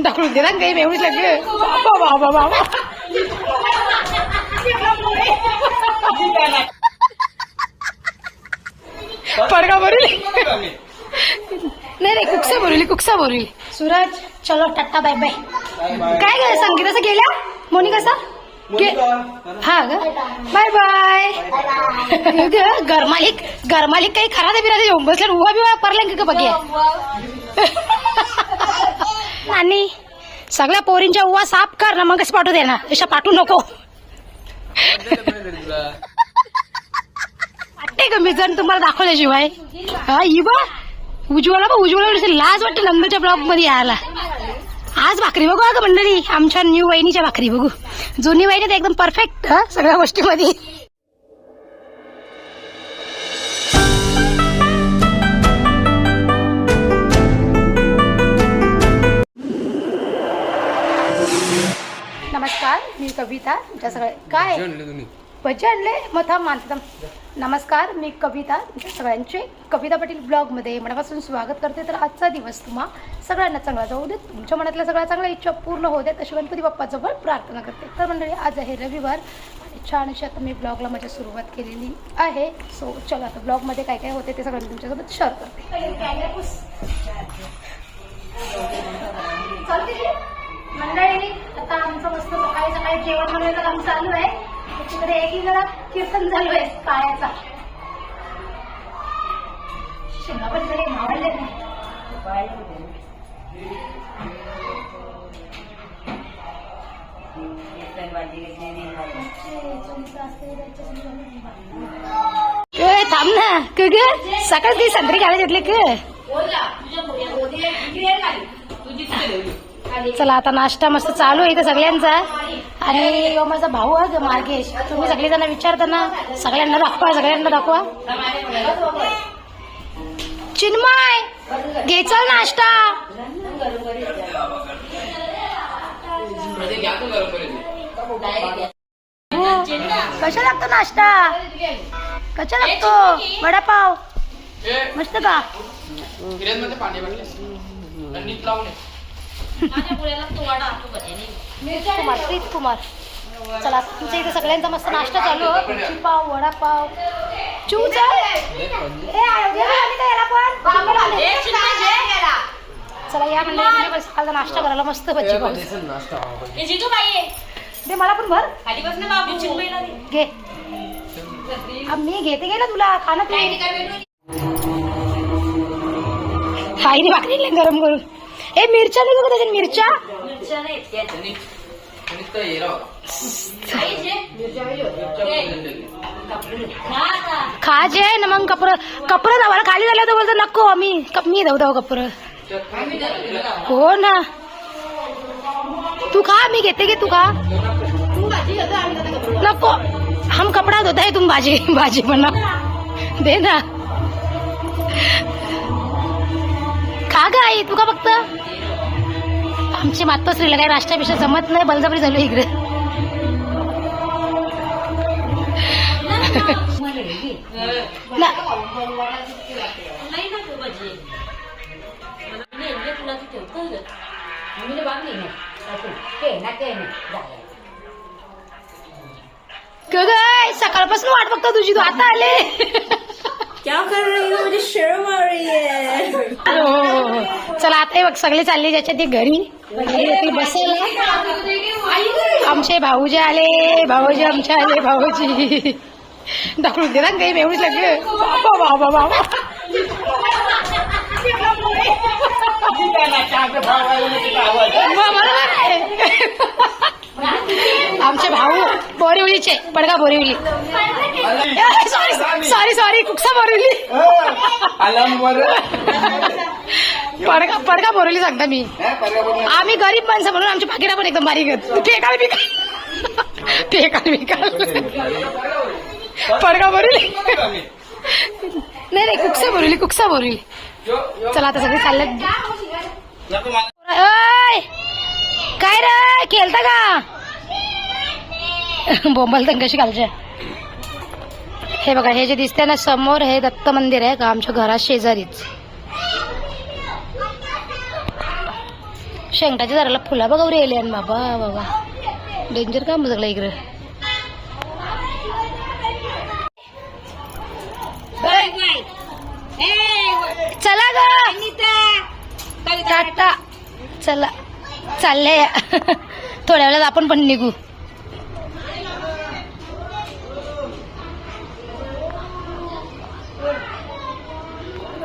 ढकलून दे ना काही एवढीच लागली बाबा बाबा बाबा पडगा भरली. नाही नाही कुकसा भरवली कुकसा भरवली सूरज चलो टाटा बाय बाय काय ग संगीताचं गेल्या? मोनिकाचा गे- हा ग. बाय बाय ग गरमालिक गरमालिक काही खरा नाही बिरा येऊन बसल्या उभा बिवा परल्या का बघे नानी सगळ्या पोरींच्या उवा साफ कर ना मगच पाठवू दे ना. अशा पाठवू नको. वाटते का मी जण तुम्हाला दाखवल्याशिवाय हा ही उज्ज्वला बा उज्ज्वला लाज वाटते नंदच्या ब्लॉगमध्ये यायला. आज भाकरी बघू अगं मंडळी आमच्या न्यू वहिनीच्या भाकरी बघू. जुनी वहिनी तर एकदम परफेक्ट सगळ्या गोष्टीमध्ये. कविता तुमच्या सगळे काय? भजी आणले मग थांब मानते. नमस्कार मी कविता तुमच्या सगळ्यांचे कविता पाटील ब्लॉगमध्ये मनापासून स्वागत करते. तर आजचा दिवस तुम्हा सगळ्यांना चांगला जाऊ देत. तुमच्या मनातल्या सगळ्या चांगल्या इच्छा पूर्ण होऊ देत अशी गणपती बाप्पाजवळ प्रार्थना करते. तर मंडळी आज आहे रविवार आणि छान अशी आता मी ब्लॉगला माझी सुरुवात केलेली आहे. सो चला आता ब्लॉगमध्ये काय काय होते ते सगळं मी तुमच्यासोबत शेअर करते. मंडळी आता आमचं मस्त सकाळी सकाळी जेवण बनवायचं काम चालू आहे. तिकडे एक जरा कीर्तन चालू आहे शिमला पण इकडे मावळले थांब ना. क ग सकाळच ती संत्री घालायला घेतले क. चला आता नाश्ता मस्त चालू आहे इथं सगळ्यांचा. आणि माझा भाऊ आहे मार्गेश. तुम्ही सगळेजण विचारताना सगळ्यांना दाखवा सगळ्यांना दाखवा. चिन्मय घेचल नाश्ता. कशा लागतो नाश्ता? कशा लागतो? वडापाव. मस्त का? मध्ये पाणी भरले नीट लावून ये. कुमार प्रीत कुमार. चला तुमच्या इथे सगळ्यांचा मस्त नाश्ता चालू. आहे. पाव वडापाव. चू चल ए, आयोजन झाली का याला पण? चला या मंडळी तुम्ही पण सकाळचा नाश्ता करायला मस्त भजी पाव दे मला पण भर. घे. अब मी घेते गेला तुला. खाणं तू. आईने भाकरी आणली गरम करून. ए मिरच्या नाही का त्याच्यात मिरच्या. खा जे ना मग कपडं. कपडं धावायला खाली झालं तर बोलतो नको आम्ही कप मी धाव धाव कपडं. हो ना. तू खा मी घेते घे तू खा. नको. हम कपडा धोता है तुम भाजी भाजी बना दे ना. खा ग आई तू का फक्त. आमची मातोश्रीला काही नाश्त्यापेक्षा जमत नाही बलजबरी झालो इकडे. सकाळपासून वाट बघतो तुझी तू आता आले. क्या कर रही हो? मुझे शर्म आ रही है. हो. चला आता हे बघ सगळे चालले ज्याच्या ते घरी. म्हणजे घरी आमचे भाऊजी आले भाऊजी आमचे आले भाऊजी. दाखवून दिला काही एवढीच लागली बाबा बाबा बाबा. आमचे भाऊ बोरिवलीचे Padgha Borivali. Sorry sorry sorry Kuksa Borivali. Padgha Padgha Borivali सांगता मी. आम्ही गरीब माणसं म्हणून आमची पाकिटा पण एकदम बारीक आहेत. फेकाल बिकाल फेकाल बिकाल पडगा बोरिवली नाही नाही कुकसा बोरिवली कुकसा बोरिवली चला आता सगळे चालले! काय रे? खेळता का? बोंबल तर कशी घालच्या हे बघा हे जे दिसतंय ना समोर हे दत्त मंदिर आहे का? आमच्या घरा शेजारीच शेंगटाच्या झाडाला फुला बघा रे येले बाबा बाबा. डेंजर काम सगळं इकडे? चला ग. टाटा. चला. चाललंय थोड्या वेळात आपण पण निघू.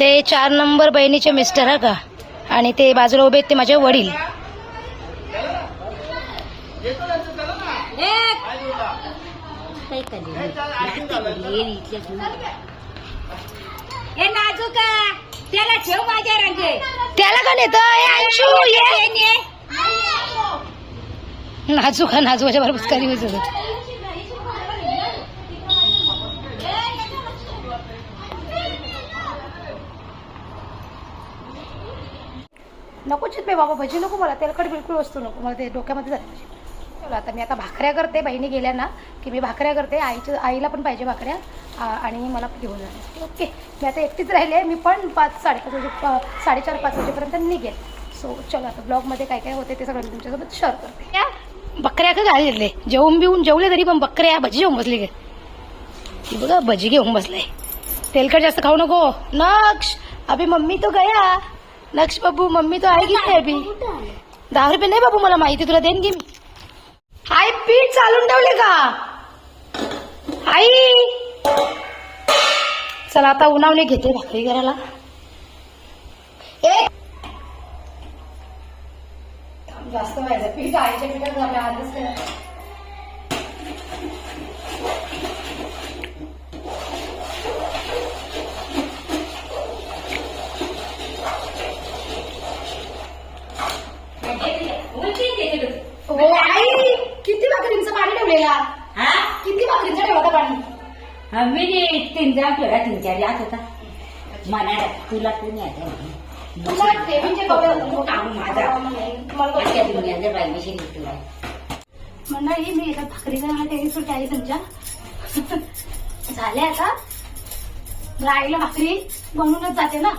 ते चार नंबर बहिणीचे मिस्टर हा का? आणि ते बाजूला उभे आहेत ते माझे वडील. हे नाजूक त्याला ठेव माझ्या रंगे. त्याला का नेत अंशू ये. नाजूक हा नाजूकाच्या बरोबर नको चित बाबा भजी नको मला तेलकट बिलकुल वस्तू नको मला ते डोक्यामध्ये झालं चला आता मी आता भाकऱ्या करते बहिणी गेल्या ना की मी भाकऱ्या करते आईच्या आईला पण पाहिजे भाकऱ्या आणि मला घेऊन जाते. ओके मी आता एकटीच राहिले मी पण पाच साडेपाच वाजे साडेचार पाच वाजेपर्यंत निघेल. सो चलो आता ब्लॉगमध्ये काय काय होते ते सगळं मी तुमच्यासोबत शेअर करते. या बकऱ्या का घालले जेवून बिवून जेवले तरी पण बकऱ्या भजी घेऊन बसली गे बघा भजी घेऊन बसले. तेलकट जास्त खाऊ नको. नक्ष अभि मम्मी तो गया. लक्ष बाबू मम्मी तो की नाही अभी? दहा रुपये नाही बाबू मला माहिती तुला देईन की मी. आई पीठ चालून ठेवले का? आई! चला आता उन्हावणे घेते भाकरी घराला जास्त व्हायचं पीठ आईच्या पीठात मी तीन जा तुला तीन चार जात होता मला तुला तू नाही तुला ठेवींचे कपडे माझा मला दुनियाच्या बायमीशी तुला मंडळी मी एका भाकरी टेरिस वरती आहे तुमच्या झाल्या आता आईला भाकरी बनवूनच जाते ना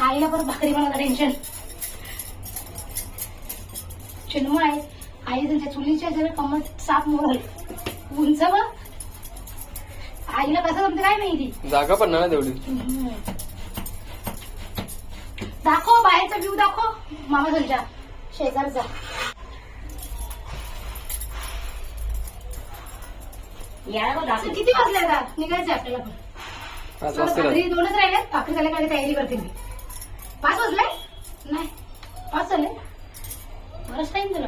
आईला परत भाकरी बनवता टेन्शन चिन्मय आहे आई त्यांच्या चुलीच्या जरा कमर साप मोहल उंच आईला कसं जमते काय माहिती? जागा पण ना तेवढी. दाखव बाहेरचा व्ह्यू दाखव. मामा तुमच्या शेजारचा याला किती वाजले आता? निघायचं आपल्याला पण. पाच भाकरी दोनच राहिल्यात भाकरी झाल्या काय तयारी करते मी. पाच वाजले? नाही. पाच झाले? बरंच टाइम दिला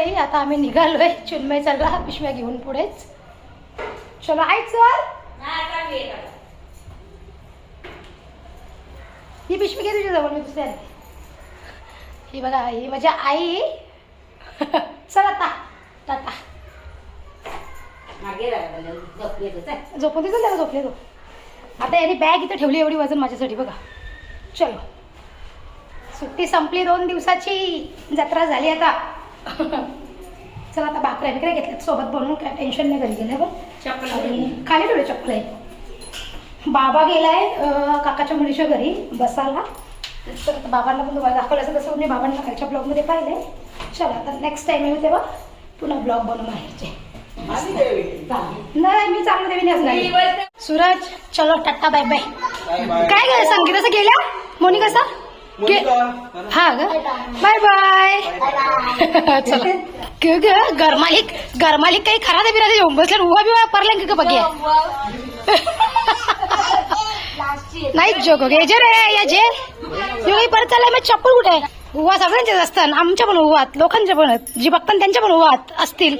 मंडळी आता आम्ही निघालोय चिन्मय चालला पिशव्या घेऊन पुढेच. चलो आई चल. ही पिशवी घे तुझ्या जवळ मी आणते. ही बघा ही माझी आई. चल आता टाटा झोपून दिसेल त्याला झोपले तो आता याने बॅग इथं ठेवली एवढी वजन माझ्यासाठी बघा. चलो. सुट्टी संपली दोन दिवसाची. जत्रा झाली आता. चला आता भाकऱ्या बिकऱ्या घेतल्यात सोबत बनवून काय टेन्शन नाही घरी गेलं आणि खाली ठेवले चप्पल आहे. बाबा गेलाय काकाच्या मुलीच्या घरी बसायला. तर आता बाबांना पण तुम्हाला दाखवलं असं तसं मी बाबांना खालच्या ब्लॉगमध्ये पाहिलंय. चला आता नेक्स्ट टाइम येऊ तेव्हा पुन्हा ब्लॉग बनवून बाहेरचे नाही मी चांगलं देवीने असणार सूरज चलो टाटा बाय बाय काय ग संगीताचं गेल्या मोनी कसा हा ग. Bye bye. चला. ग ग गरमालिक गरमालिक काही खरा दे बिरा येऊन बसल्या उभा बिवा परल्या का बघे नाही जोक गे जे रे या जे काही परत चाललाय मग चप्पल कुठे? उवा सगळ्यांचेच असतात आमच्या पण उवात लोकांच्या पण. जी बघतात त्यांच्या पण उवात असतील.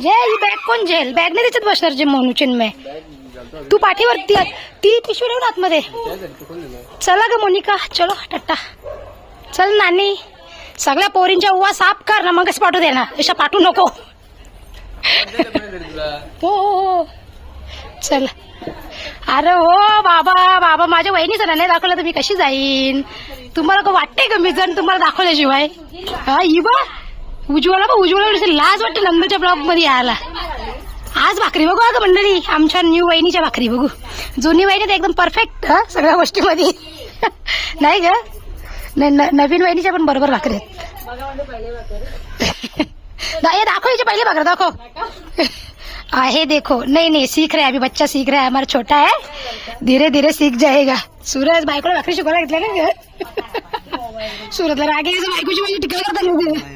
जे ही बॅग कोण झेल? बॅग नाही त्याच्यात बसणार जे म्हणू चिन्मय. तू पाठीवर ती ती पिशवी ठेवून आतमध्ये. चला ग मोनिका चलो टट्टा चल नानी. सगळ्या पोरींच्या उवा साफ कर ना मगच पाठवू दे ना. अशा पाठवू नको. हो हो, हो. चल. अरे हो बाबा बाबा माझ्या वहिनीचं ना नाही दाखवलं तर मी कशी जाईन? तुम्हाला का वाटते का मी जण तुम्हाला दाखवल्याशिवाय हा ही बा उज्ज्वला बा उज्ज्वला लाज वाटते नंदच्या ब्लॉगमध्ये यायला. आज भाकरी बघू अगं मंडळी. आमच्या न्यू वहिनीच्या भाकरी बघू. जुनी वहिनी तर एकदम परफेक्ट हा सगळ्या गोष्टीमध्ये. नाही ग. नवीन वहिनीच्या पण बरोबर भाकरी आहेत. दाखव याची पहिले भाकर दाखव. आहे देखो. नहीं नहीं सीख रहा है अभी बच्चा सीख रहा है हमारा छोटा है. धीरे धीरे सीख जाएगा. सूरज बायकोला भाकरी शिकवायला घेतलं ना सूरजला राग बायकोची माझी टिकाव करता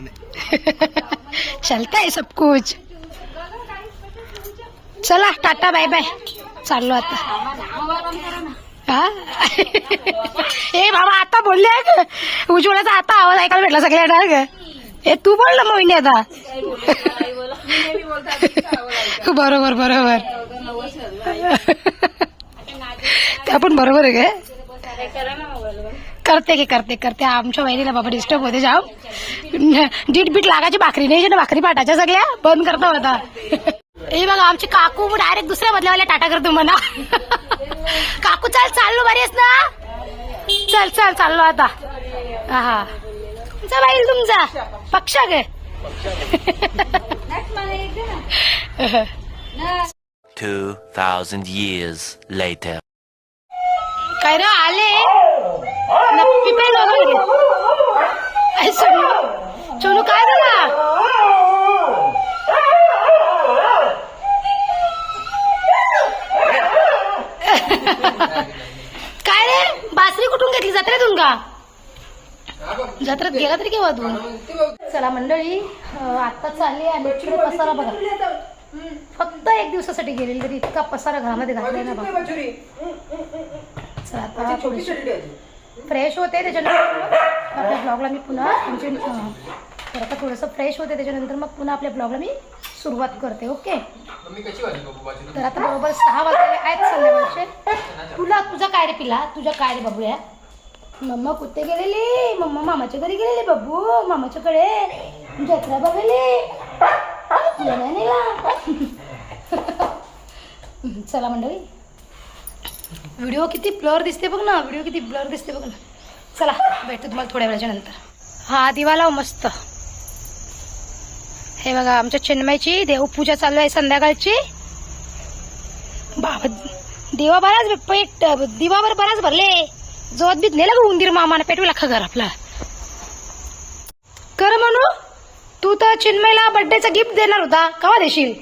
चलता है सब कुछ. चला टाटा बाय बाय. चाललो आता. हा? ए बाबा आता बोलले ग उज्ज्वलाचा आता आवाज ऐकायला भेटला सगळ्या ग ए तू बोल ना मोहिनी आता. बरोबर बरोबर. त्या पण बरोबर आहे ग. करते की करते करते. आमच्या वहिनीला बाबा डिस्टर्ब होते जाऊ. डीट बीट लागायची भाकरी नाही ना भाकरी पाठाच्या सगळ्या. बंद करता होता. हे बघा आमची काकू डायरेक्ट दुसऱ्या बदल्यावाल्या टाटा करतो म्हणा. काकू चल चाललो बरी आहेस ना. चल चल चाललो आता. हा चला येईल तुमचा पक्ष गे 2,000 years later. काय रे आले? न घे. आई सोनू सोनू काय झाला? काय रे? बासरी कुठून घेतली? जत्रेतून का? जत्रेत गेला तरी केव्हा तू? चला मंडळी आता चालली आणि पसारा बघा. फक्त एक दिवसासाठी गेलेली तरी इतका पसारा घरामध्ये घातलाय ना बघा. चला आता थोडीशी फ्रेश होते त्याच्यानंतर आपल्या ब्लॉगला मी पुन्हा म्हणजे अं, तर आता थोडंसं फ्रेश होते त्याच्यानंतर मग पुन्हा आपल्या ब्लॉगला मी सुरुवात करते ओके? कशी बाबू? तर आता बरोबर सहा वाजलेले आहेत संध्याकाळचे तुला तुझा काय रे पिला तुझा काय रे बाबूया मम्मा कुठे गेलेली? मम्मा मामाच्या घरी गेलेली बाबू? मामाच्याकडे जत्रा नाही नेला? चला मंडळी. व्हिडिओ किती ब्लर दिसते बघ ना. व्हिडिओ किती ब्लर दिसते बघ ना. चला भेटतो तुम्हाला थोड्या वेळाच्या नंतर. हा दिवा लाव मस्त. हे बघा आमच्या चिन्मयची देवपूजा चालू आहे संध्याकाळची. बाबा देवा बराच पेट दिवावर बराच भरले. जोत बीत नेला उंदीर मामाने पेटू लाखा घर आपला. कर म्हणू तू तर चिन्मयला बर्थडेचा गिफ्ट देणार होता केव्हा देशील?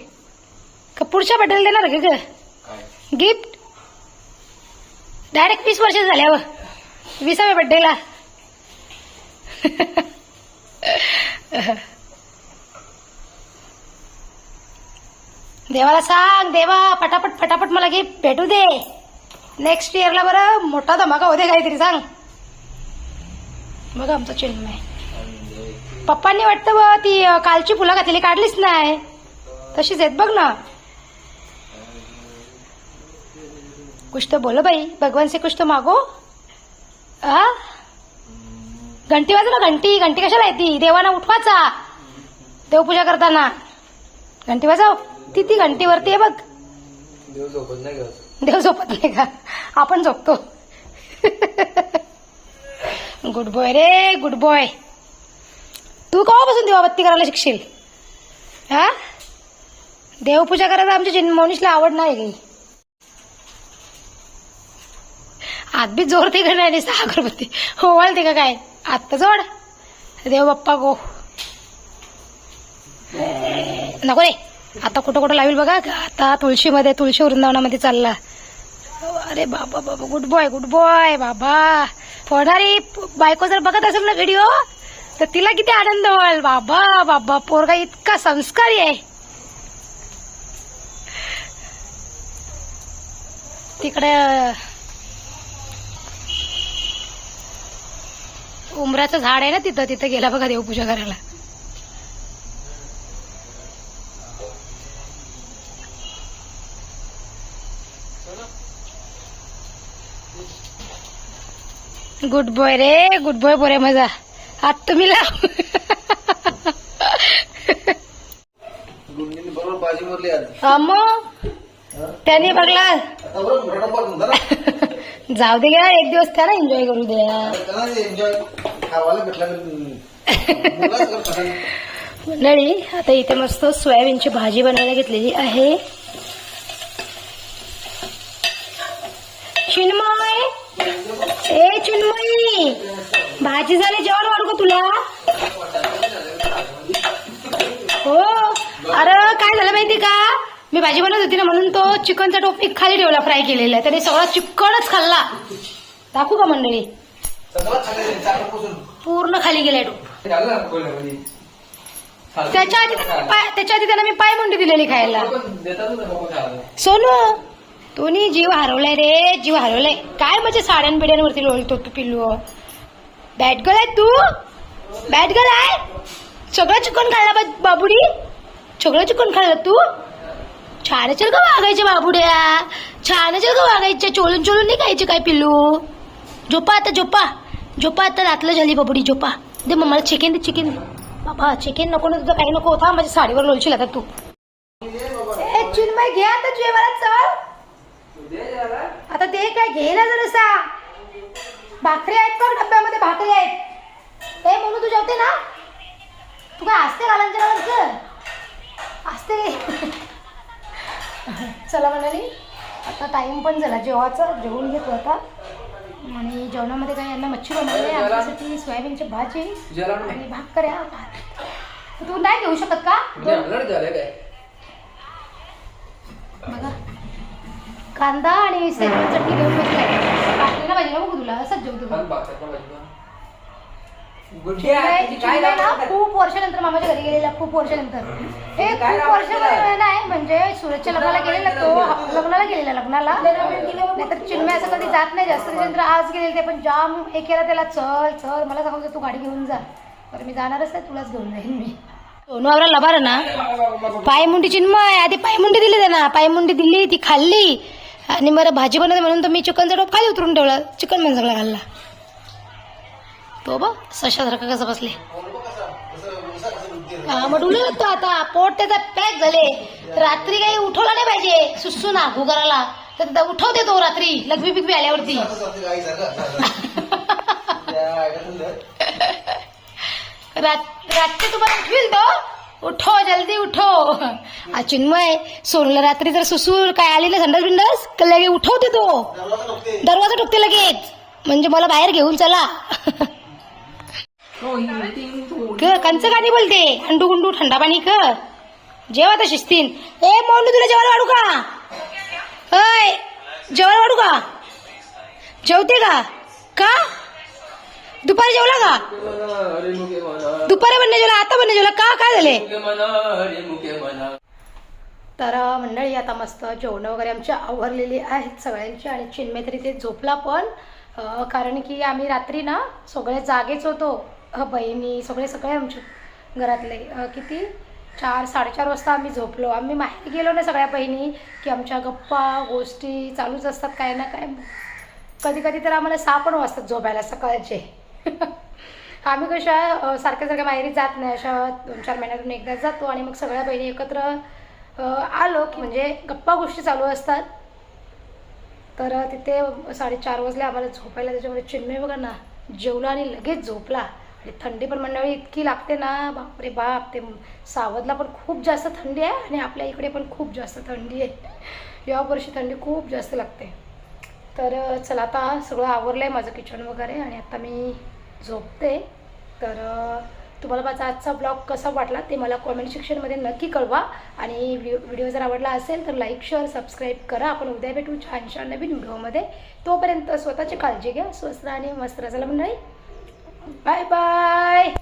का पुढच्या बर्थडेला देणार का ग? गिफ्ट डायरेक्ट वीस वर्ष झाल्यावर विसाव्या बर्थडेला देवाला सांग देवा पटापट पटापट मला गिफ्ट भेटू दे. नेक्स्ट इयरला बरं मोठा धमाका होते काहीतरी सांग. बघा आमचा चिन्मय. पप्पांनी वाटतं बा ती कालची फुलं घातलेली काढलीच नाही. तशीच आहेत बघ ना. कुछ तो बोलो भाई भगवान से कुछ तो मागो. आ घंटी वाजव ना घंटी घंटी कशाला येते? देवाना उठवाचा. देवपूजा करताना. घंटी वाजव. ती ती घंटीवरती आहे बघ. देव झोपत नाही का? देव झोपत नाही का? आपण झोपतो. गुड बॉय रे गुड बॉय तू केव्हापासून देवाबत्ती करायला शिकशील? हा? देवपूजा करायला आमच्या जिन मोनिशला आवड नाही काही हात बी जोरते का नाही नुसतं अगरबत्ती ओवाळते का काय? आत्ता जोड. देव बाप्पा गो. नको रे. आता कुठं कुठं लावेल बघा? आता तुळशीमध्ये तुळशी वृंदावनामध्ये चालला. अरे बाबा बाबा गुड बॉय गुड बॉय बाबा. होणारी बायको जर बघत असेल ना व्हिडिओ तर तिला किती आनंद होईल. बाबा बाबा पोरगा इतका संस्कारी आहे. तिकडे उमराचं झाड आहे ना तिथं तिथं गेला बघा देवपूजा करायला. गुड बॉय रे गुड बॉय बोरे मजा हात तुम्ही लाव. मग? त्याने बघला. आता जाऊ दे घ्या एक दिवस त्याला एन्जॉय करू द्या आता मंडळी आता इथे मस्त सोयाबीनची भाजी बनवायला घेतलेली आहे. चिन्मय ए चिन्मयी भाजी झाली जेवण वाढू का तुला? हो अरे काय झालं माहिती का? मी भाजी बनवत होती ना म्हणून तो चिकनचा टोपिक खाली ठेवला फ्राय केलेला. त्याने सगळा चिकनच खाल्ला. दाखवू का मंडळी? पूर्ण खाली गेलाय टोप त्याच्या आधी पाय त्याच्या आधी त्याला मी पाय मुंडी दिलेली खायला. सोनू तोनी जीव हरवलाय रे जीव हरवलाय. काय म्हणजे साड्यां बिड्यांवरती लोळतो तू पिल्लू? बॅट गर्ल आहे तू? बॅट गर्ल आहे? सगळं चिकन खाल्ला बा- बाबुडी? सगळं चिकन खाल्लं तू? छान चल का वागायचे बाबुड्या. छान चल का वागायचे. चोळून चोळून नाही खायचे काय पिल्लू? झोपा आता झोपा. झोपा आता रातलं झाली बाबुडी झोपा. दे मग मला चिकन दे चिकन दे. बाबा चिकन नको ना तुझं काही नको. होता माझ्या साडीवर लोळशील आता तू. चिन्मय घे आता जेवायला चल. आता ते काय घे ना जरासा. भाकरी आहेत का डब्यामध्ये भाकरी आहेत. ए म्हणून तू जेवते ना? तू काय असते घालांच्या घालांचं असते. चला म्हणाली आता टाइम पण झाला जेवायचा जेवून घेतो आता. आणि जेवणामध्ये काय यांना मच्छी बनवली आहे. आमच्यासाठी सोयाबीनची भाजी आणि भाकऱ्या तू नाही घेऊ शकत का? कांदा आणि सेलवन चटणी घेऊन बसलाय काटलेला पाहिजे ना बघू तुला असंच जेवतो चिन्मय ना खूप वर्षानंतर मामाच्या घरी गेलेला खूप वर्षानंतर. हे खूप वर्ष नाही म्हणजे सुरतच्या लग्नाला गेलेला तो लग्नाला गेलेला लग्नाला. नाहीतर चिन्मय असं कधी जात नाही जास्त त्याच्यानंतर आज गेलेले ते पण जाम हे केला त्याला चल चल मला सांगतो तू गाडी घेऊन जा. बरं मी जाणारच नाही तुलाच घेऊन जाईन मी. सोनू लबार ना. पायमुंडी चिन्मय आधी पायमुंडी दिली त्यांना. पायमुंडी दिली ती खाल्ली. आणि बरं भाजी बनवते म्हणून तर मी चिकनचा टोप खाली उतरून ठेवला. चिकन पण सगळा घालला तो बघ सशासारखं कसं बसले. हा मग डुले आता. पोट त्याचा पॅक झाले. रात्री काही उठवला नाही पाहिजे. सुसू ना घुगराला. तर उठवते तो रात्री. लघवी बिगवी आल्यावरती. रात्री तुम्हाला उठवील तो? उठो जल्दी उठो. चिन्मय सोनूला रात्री जर सुसूर काय आली ना संडास बिंडास? तर लगे उठवते तो दरवाजा ठोकते. लगेच. म्हणजे मला बाहेर घेऊन चला. क कंच गाणी बोलते. अंडू गुंडू थंडा पाणी क जेवा तर शिस्तीन. ए मोनू तुला जेवायला वाढू का? अय जेवायला वाढू का? जेवते का? का? दुपारी जेवला का? दुपारी पण जेवला आता पण जेवला का काय झाले? तर मंडळी आता मस्त जेवणं वगैरे आमची आवरलेली आहेत सगळ्यांची आणि चिन्मय तरी ते झोपला पण कारण की आम्ही रात्री ना सगळे जागेच होतो. बहिणी सगळे सगळे आमचे घरातले. किती? चार साडेचार वाजता आम्ही झोपलो. आम्ही माहेर गेलो ना सगळ्या बहिणी की आमच्या गप्पा गोष्टी चालूच असतात काय ना काय. कधी कधी तर आम्हाला सहा पण वाजतात झोपायला सकाळचे. आम्ही कशा सारख्या सारख्या बाहेर जात नाही. अशा दोन चार महिन्यातून एकदा जातो आणि मग सगळ्या बहिणी एकत्र आलो की म्हणजे गप्पा गोष्टी चालू असतात. तर तिथे साडेचार वाजले. आम्हाला झोपायला त्याच्यामुळे चिन्मय बघा ना जेवला आणि लगेच झोपला. आणि थंडी पण मंडळी इतकी लागते ना बापरे बाप. ते सावधला पण खूप जास्त थंडी आहे आणि आपल्या इकडे पण खूप जास्त थंडी आहे. या वर्षी थंडी खूप जास्त लागते. तर चला आता सगळं आवरलं आहे माझं किचन वगैरे आणि आता मी झोपते. तर तुम्हाला माझा आजचा ब्लॉग कसा वाटला ते मला कॉमेंट सेक्शनमध्ये नक्की कळवा. आणि व्हिडिओ व्हिडिओ जर आवडला असेल तर लाईक शेअर सबस्क्राईब करा. आपण उद्या भेटू छान छान नवीन व्हिडिओमध्ये. तोपर्यंत स्वतःची काळजी घ्या. स्वस्त आणि मस्त राहा मंडळी. Bye bye